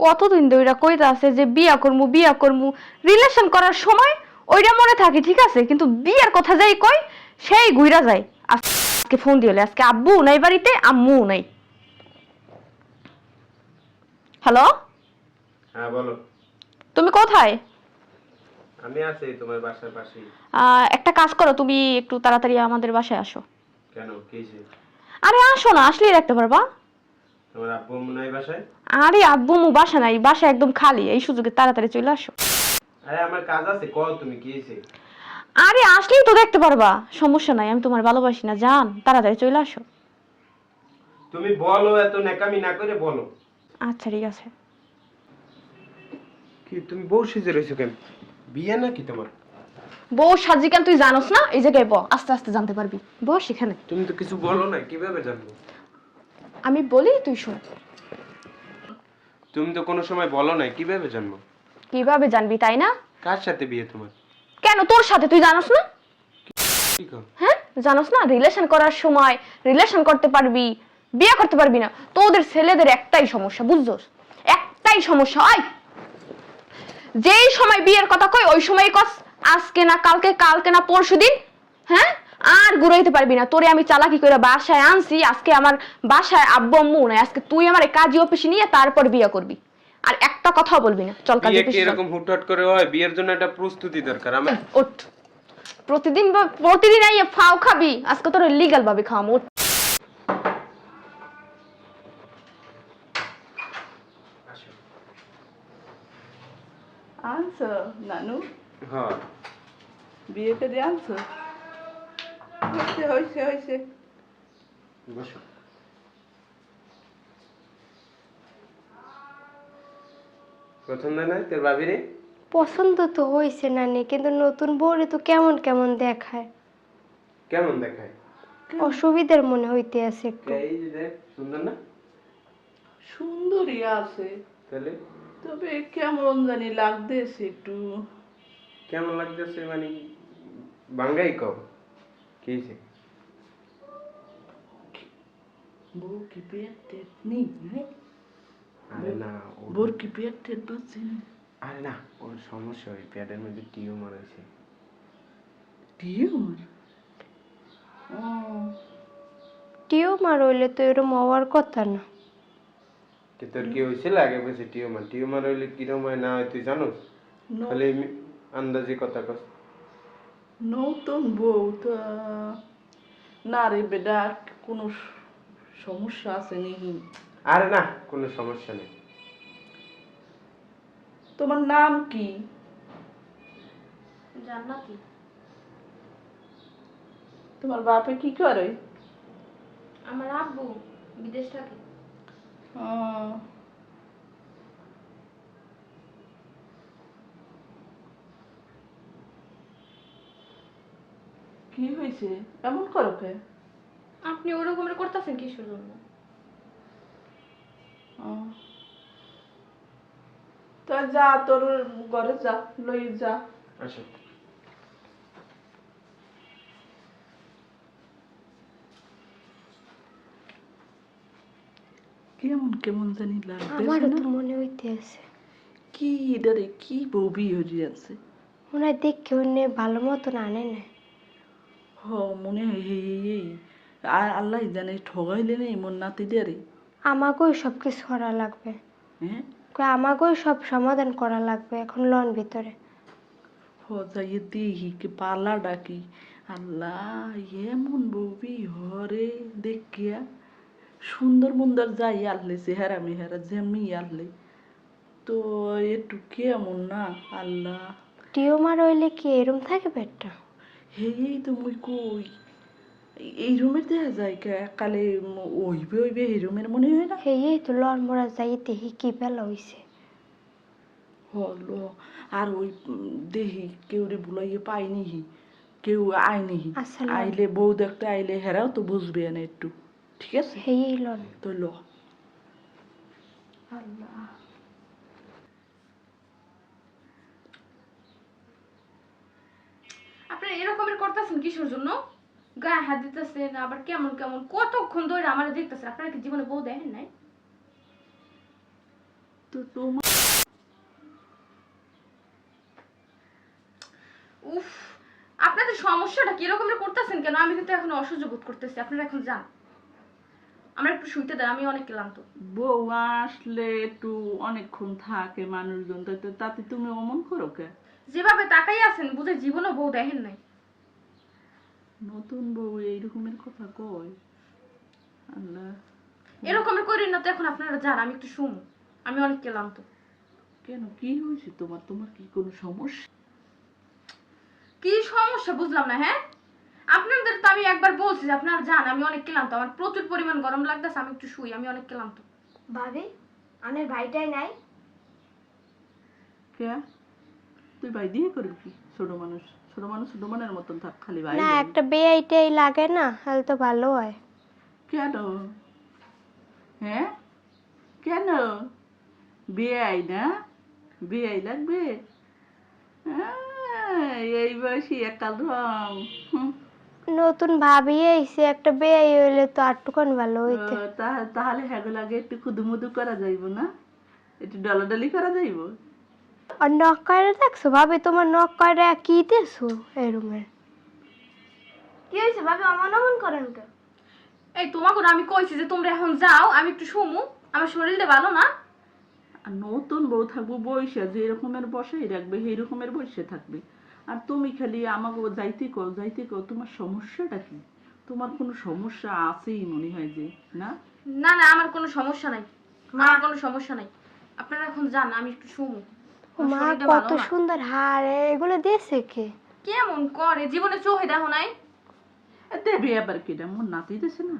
কতদিন ধরে কইতা আছে যে বিয়া করমু বিয়া করমু রিলেশন করার সময় ওইটা মনে থাকে ঠিক আছে? কিন্তু বিয়ার কথা যাই কই সেই ঘুইরা যায়। আজকে ফোন দিলে আজকে আব্বু নাই বাড়িতে আম্মু নাই। হ্যালো? হ্যাঁ বলো। তুমি কোথায়? আমি আছি তোমার বাসার পাশেই। আহ, একটা কাজ করো তুমি একটু তাড়াতাড়ি আমাদের বাসায় আসো। কেন? কি? আরে আসো না আসলেই রাখতে পারবা। তোমার আব্বু বাসায়? আরে আব্বু মু বাসা নাই বাসা একদম খালি। এই সুযোগে তাড়াতাড়ি চলে আসো। আরে আমার কাজ আছে কল তুমি কি? আরে আসলেই তো দেখতে পারবা সমস্যা নাই আমি তোমার ভালোবাসি না জান তাড়াতাড়ি চলে আসো। তুমি বলো এত নেকামি না করে বলো। আচ্ছা ঠিক আছে। কি তুমি বউ সেজে রয়েছো কেন? বিয়ে নাকি তোমার? বউ সাজি কেন তুই জানোস না? এই জায়গায় ব আস্তে আস্তে জানতে পারবি। বস এখানে। তুমি তো কিছু বলো না কীভাবে জানব? আমি বলি তুই শোন। তুমি তো কোনো সময় বলো না কীভাবে জানব? কীভাবে জানবি তাই না? কার সাথে বিয়ে তোমার? কেন তোর সাথে? তুই জানোস না? হ্যাঁ জানোস না? রিলেশন করার সময় রিলেশন করতে পারবি বিয়ে করতে পারবি না। তোদের ছেলেদের একটাই সমস্যা বুঝছস? একটাই সমস্যা হয় যেই সময় বিয়ের কথা কই ওই সময় কস আজকে না কালকে কালকে না পরশুদিন হ্যাঁ? আর ঘুরাইতে পারবি না। তোরে আমি চালাকি করে বাসায় আনছি আজকে আমার বাসায় আব্বু আম্মু নাই আজকে তুই আমার কাজী অফিসে নিয়ে তারপর বিয়ে করবি। আর একটা কথাও বলবি না চল কাজী বিয়ে কি অফিসে চল। এরকম হুটহাট করে হয়? বিয়ের জন্য একটা প্রস্তুতি দরকার আমার ওঠ প্রতিদিন বা- প্রতিদিন আইয়া ফাও খাবি আজকে তোর লিগাল ভাবে খাওয়াম ওঠ আনছো নানু? হ্যাঁ। বিয়ে করে আনছো? হয়েছে হয়েছে হয়েছে বসো। পছন্দ না তোর ভাবিরে পছন্দ তো হয়েছে নানি কিন্তু নতুন বউরে তো কেমন কেমন দেখায়। কেমন দেখায়? অসুবিধার মনে হইতে আছে একটু। এই যে দেখ সুন্দর না? সুন্দরী আছে। তাহলে? তবে কেমন জানি লাগতেছে একটু। কেমন লাগতেছে মানে বাঙ্গাই কম কি হয়েছে? বউ কি পেট টেট নেই? আরে না বউর কি পেট টেট আরে না ওর সমস্যা ওই পেটের মধ্যে টিউমার আছে টিউমার ও টিউমার হইলে তো এরম হওয়ার কথা না কি তোর কি হয়েছিল আগে বলছে টিউমার টিউমার হইলে কিরম হয় না হয় তুই জানোস ন- খালি আন্দাজে কথা কস নতুন বউ তা না রে বেডা কোনো সমস্যা আছে নাকি আরে না কোনো সমস্যা নেই তোমার নাম কি জান্নাতি তোমার বাপে কি করে আমার আব্বু বিদেশ থাকে আহ, কি হয়েছে? এমন করো কে? আপনি ওরকমের করতেছেন কিসের জন্য। তা যা তোর ঘরে যা লই যা। আসো কেমন কেমন জানি আমারও তো মনে হইতে আছে। কি এটারে কি বউবি হয়ে আছে। মনে হয় দেখে অন্য ভালো মতন আনে না হ মনে হয় এই, এই আল্লাহ জানে ঠগাইলে নেই মন নাতি দেরে আমাকেও সব কিছু করা লাগবে। হ্যাঁ? কই আমাকেও সব সমাধান করা লাগবে এখন লন ভিতরে। হ যাইয়ে দেখি কি পালা ডাকি আল্লাহ এমন বউবি হরে দেখিয়া। সুন্দর মুন্দর যাই আনলে চেহারা মেহারা যেমনি আনলে তো একটু কেমন না আল্লাহ। টিউমার হইলে কি এরম থাকে পেটটা? হেই তো মুই কই এই- রুমের দেখা যায় কে? কালে ওইবে ওইবে এই রুমের মনে হয় না? এই তো লন মরা যাই দেখি কি বেলা হইছে? হলো আর ওই দেহি কেউ রে বুলাইয়ে পাইনি কেউ আইনি আচ্ছা। আইলে বউ দেখতে আইলে হেরাও তো বুঝবে না একটু ঠিক আছে? হেই লন। তো ল। আল্লাহ আপনারা এরকমের করতেছেন কিসের জন্য? গায়ে হাত দিতেছেন আবার কেমন কেমন? কতক্ষণ ধরে আমার দেখতেছেন? আপনারা কি জীবনে বউ দেখেন নাই? তো তোমার উফ আপনাদের সমস্যাটা কি রকমের করতেছেন কেন? আমি কিন্তু এখন অসহ্য বোধ করতেছি আপনারা এখন যান। আমরা একটু শুইতে দেন আমি অনেক ক্লান্ত। বউ আসলে একটু অনেকক্ষণ থাকে মানুষজন তাতে তুমি অমন করো কে? যেভাবে তাকাই আছেন বুঝে জীবনও বউ দেখেন নাই। নতুন বউ এইরকমের কথা কয়। আল্লাহ। এরকমের করেন না তো এখন আপনারা যান আমি একটু শুন। আমি অনেক কেলাম তো কেন? কি হয়েছে তোমার? তোমার কি কোনো সমস্যা? কি সমস্যা বুঝলাম না হ্যাঁ? আপনাদের তো আমি একবার বলছি যে আপনারা যান আমি অনেক ক্লান্ত। আমার প্রচুর পরিমাণ গরম লাগতেছে আমি একটু শুই আমি অনেক ক্লান্ত। ভাবি আমার ভাইটাই নাই? কে? তুই ভাই দিয়ে করবি কি? ছোট মানুষ? ছোট মানুষ ছোট মানের মতন থাক খালি ভাই না। একটা বেআইটাই লাগে না তাহলে তো ভালো হয়। কেন? হ্যাঁ? কেন? বেআই না? বেআই লাগবে? আহ, এই বয়সী একাল রং। নতুন ভাবি এসে একটা বেআই হইলে তো আটটুখান ভালো হইতে। তাহলে হ্যাগো লাগে একটু কুদুমুদু করা যাইব না? একটু ডলাডলি করা যাইব? আর নখ করে দেখছ? ভাবি তোমার নখ করে কি দেছো এই রুমের কি হয়েছে ভাবি? অমন অমন করেন কেন এই তোমাকে আমি কইছি যে তোমরা এখন যাও আমি একটু শুমু। আমার শরীরটা ভালো না। আর নতুন বউ থাকব বয়সে যে রকমের বসাই রাখবে সেই রকমের বসে থাকবে। আর তুমি খালি আমাকে যাইতে কও যাইতে কও তোমার সমস্যাটা কি? তোমার কোনো সমস্যা আছেই মনে হয় যে না? না না আমার কোনো সমস্যা নাই। আমার কোনো সমস্যা নাই। আপনারা এখন যান আমি একটু শুমু। মা কত সুন্দর হার এগুলো দিয়েছে কে? কেমন করে? জীবনে চোখে দেখো নাই? দেবে আবার কেটা মোর নাতি দেছে না?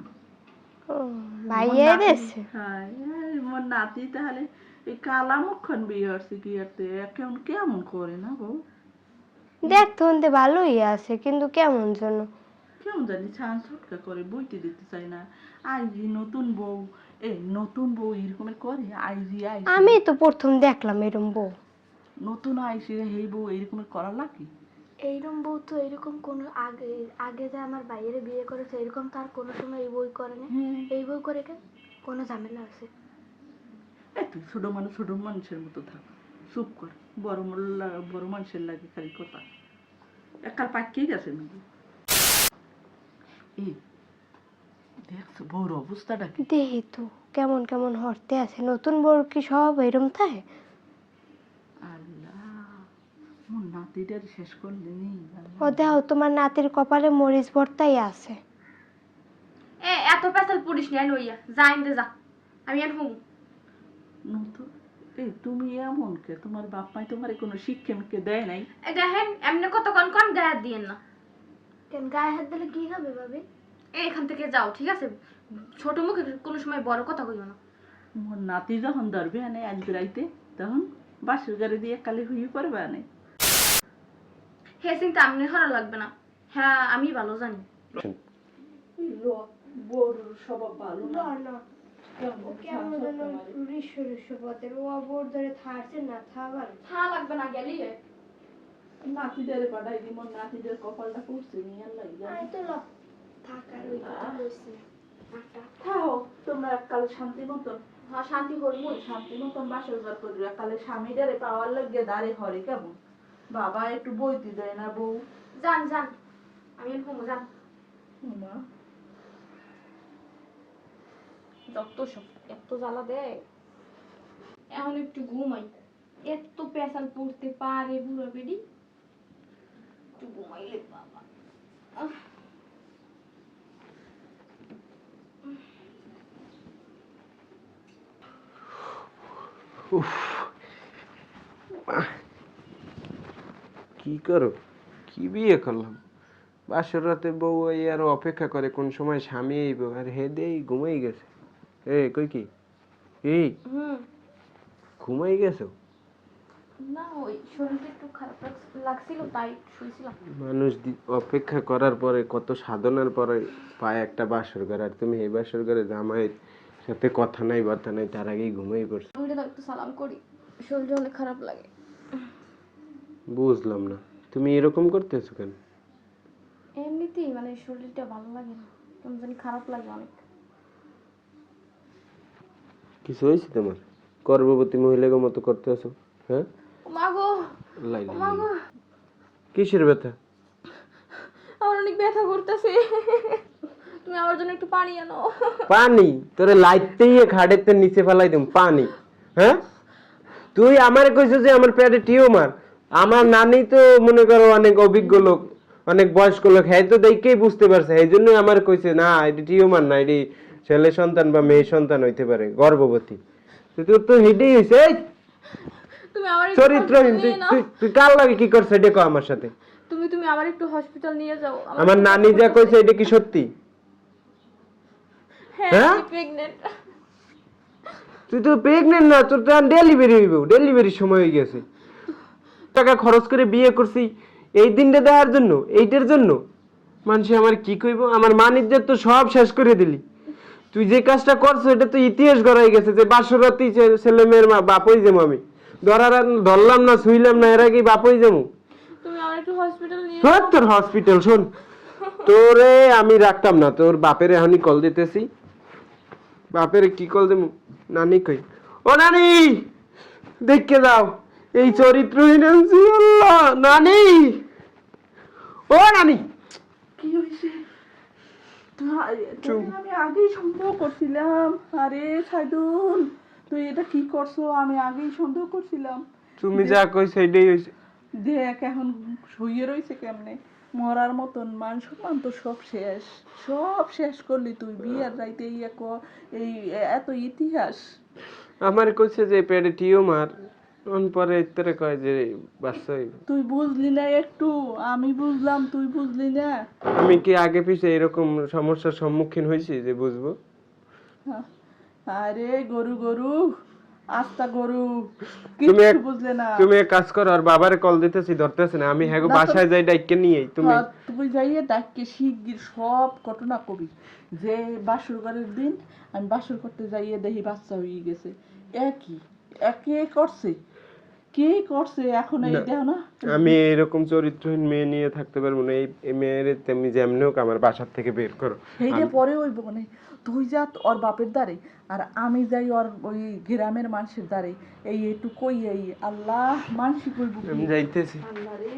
ভাইয়ে মোর হ্যাঁ মোর নাতি তাহলে এই কালা মুখখন বিয়ে হচ্ছে কি আরতে কেমন কেমন করে না বউ? দেখতে হতে ভালোই আছে কিন্তু কেমন জন্য কেমন জানি ছান ছটকা করে বইতে দিতে চাই না। আইজি নতুন বউ এ নতুন বউ এরকমের করে? আইজি আইজি আমি তো প্রথম দেখলাম এরম বউ। নতুন আইসি হেই বউ এরকমের করা লাগে এইরকম বউ তো এরকম কোনো আগে আগে যে আমার বাইরে বিয়ে করেছে এরকম তার কোনো সময় এই বই করে না হ্যাঁ। এই বই করে কেন? কোনো ঝামেলা আছে। এই তুই ছোট মানুষ ছোট মানুষের মতো থাক। চুপ কর। বড় মোল্লা- বড় মানুষের লাগে খালি কথা। একাল পাকিয়ে গেছে নাকি? এই দেখছ বউর অবস্থাটা কি? দেখি তো কেমন কেমন হরতে আছে। নতুন বউ কি সব এরম থাকে আল্লাহ মোর নাতিটার শেষ করলে ও দেখো তোমার নাতির কপালে মরিচ ভর্তাই আছে। এ এত পেশাল পুলিশ নিয়ে লইয়া যা ইন্দে যা। আমি আর হুম। নতুন? এই তুমি এমন কে? তোমার বাপ মাই তোমার কোনো শিক্ষা মিক্ষা দেয় নাই? দেখেন এমনি কত কন কন গায়ে দিয়েন না। কেন গায়ে হাত দিলে কি হবে ভাবি? এই এখান থেকে যাও ঠিক আছে? ছোট মুখে কোনো সময় বড় কথা কইও না। মোর নাতি যখন ধরবে আনে আজকে রাইতে তখন বাসের গাড়ি দিয়ে কালি হয়ে পড়বে আনে হে চিন্তা আমি করা লাগবে না। হ্যাঁ আমি ভালো জানি। স্বভাব ভালো না কেমন যেন ঋষ্য ঋষ্য পথের ও বোর ধরে থাকছে না থাবার লাগবে না গেলি। নাতিদের পাঠাই দি নাতিদের কপালটা পড়ছে নিয়ে লাগে। আই তো ল থাকার ওই কথা কইছে একটা তোমরা এককালে শান্তি মতন। হ্যাঁ শান্তি হরমুই শান্তি মতন বাসর ঘর করবে এককালে স্বামীটারে পাওয়ার লাগে দাঁড়ে ঘরে কেমন? বাবা একটু বইতে দেয় না বউ। যান যান। আমি হুম যান। মা যত সব এত জ্বালা দেয় এখন একটু ঘুমাই। এত পেশাল পড়তে পারে বুড়ো বেডি। একটু ঘুমাইলে বাবা। উফ। আহ, কি করো? কি বিয়ে করলাম? বাসর রাতে বউ এই আর অপেক্ষা করে কোন সময় স্বামী আইব। আর হে দেই ঘুমাই গেছে। এ কই কি? এই ঘুমাই গেছো? না ওই শরীরটা একটু খারাপ লাগছিল তাই শুয়েছিলাম মানুষ অপেক্ষা করার পরে কত সাধনার পরে পায় একটা বাসর ঘর। আর তুমি এই বাসর ঘরে জামাইয়ের সাথে কথা নাই বার্তা নাই তার আগেই ঘুমাই পড়ছো। একটু সালাম করি। শরীরটা অনেক খারাপ লাগে। বুঝলাম না। তুমি এরকম করতেছো কেন? এমনিতেই মানে শরীরটা ভালো লাগে না। কেমন জানি খারাপ লাগে অনেক। কিছু হয়েছে তোমার? গর্ভবতী মহিলাকে মতো করতেছো হ্যাঁ? মাগো লাই লাই, মাগো কিসের ব্যথা? আমার অনেক ব্যথা করতেছে। তুমি আমার জন্য একটু পানি আনো। পানি? তোরে লাইতেই খাড়েতে নিচে ফেলাই দিম পানি হ্যাঁ? তুই আমারে কইছিস যে আমার পেটে টিউমার আমার নানি তো মনে করো অনেক অভিজ্ঞ লোক অনেক বয়স্ক লোক হ্যাঁ তো দেখেই বুঝতে পারছে। এই জন্যই আমার কইছে না এটি টিউমার না এটি ছেলে সন্তান বা মেয়ে সন্তান হইতে পারে গর্ভবতী। তোর তো হেডেই হয়েছে চরিত্রহীন তুই কার লাগে কি করছে এটা কো আমার সাথে। তুমি তুমি আমার একটু হসপিটাল নিয়ে যাও। আমার নানি যা কইছে এটা কি সত্যি? হ্যাঁ? প্রেগনেন্ট তুই তো প্রেগনেন্ট না তোর তো ডেলিভারি হইব ডেলিভারির সময় হয়ে গেছে। টাকা খরচ করে বিয়ে করছি এই দিনটা দেওয়ার জন্য এইটার জন্য। মানুষ আমার কি কইব? আমার মানিজ্যের তো সব শেষ করে দিলি। তুই যে কাজটা করছ এটা তো ইতিহাস গড়াই গেছে যে বাসরাতি ছেলে মেয়ের মা বাপই যাব আমি। ধরার ধরলাম না শুইলাম না এর আগে বাপই ধর তোর হসপিটাল শোন। তোরে আমি রাখতাম না তোর বাপের এখনই কল দিতেছি। বাপের কি কল দেবো? নানি কই। ও নানি! দেখকে যাও। এই চরিত্রহীন আল্লাহ, নানি! ও নানি! কি হয়েছে আমি আগেই সন্দেহ করছিলাম। আরে সাইদুল তুই এটা কি করছ? আমি আগেই সন্দেহ করছিলাম। তুমি যা কইছো এটাই হইছে। দেখ এখন শুয়ে রয়েছে কেমনে? মরার মতন মান সম্মান তো সব শেষ। সব শেষ করলি তুই বিয়ের রাইতে এই এত ইতিহাস। আমার কইছে যে পেটে টিউমার। পরে ইত্তরে কয় যে হইবে তুই বুঝলি না একটু? আমি বুঝলাম তুই বুঝলি না? আমি কি আগে পিছে এরকম সমস্যার সম্মুখীন হয়েছি যে বুঝব। আরে গরু গরু আস্তা গরু তুমি এক- বুঝলে না। তুমি এক কাজ করো আর বাবারে কল দিতেছি ধরতেছে না। আমি হ্যাঁ বাসায় যাই ডাইকে নিয়ে তুমি তুই যাইয়ে ডাককে শিগগির সব ঘটনা কবি। যে বাসর ঘরের দিন আমি বাসর করতে যাইয়ে দেখি বাচ্চা হয়ে গেছে। একই। করছে? কে করছে এখন এই না। না? আমি এরকম চরিত্রহীন মেয়ে নিয়ে থাকতে পারব না। এই মেয়ের তুমি যেমনি হোক আমার বাসার থেকে বের করো। সেইটা পরে হইব মানে তুই যা ওর বাপের দ্বারে আর আমি যাই ওর ওই গ্রামের মানুষের দ্বারে এই একটু কই এই আল্লাহ মানসি কইব আমি যাইতেছি। আল্লাহ রে।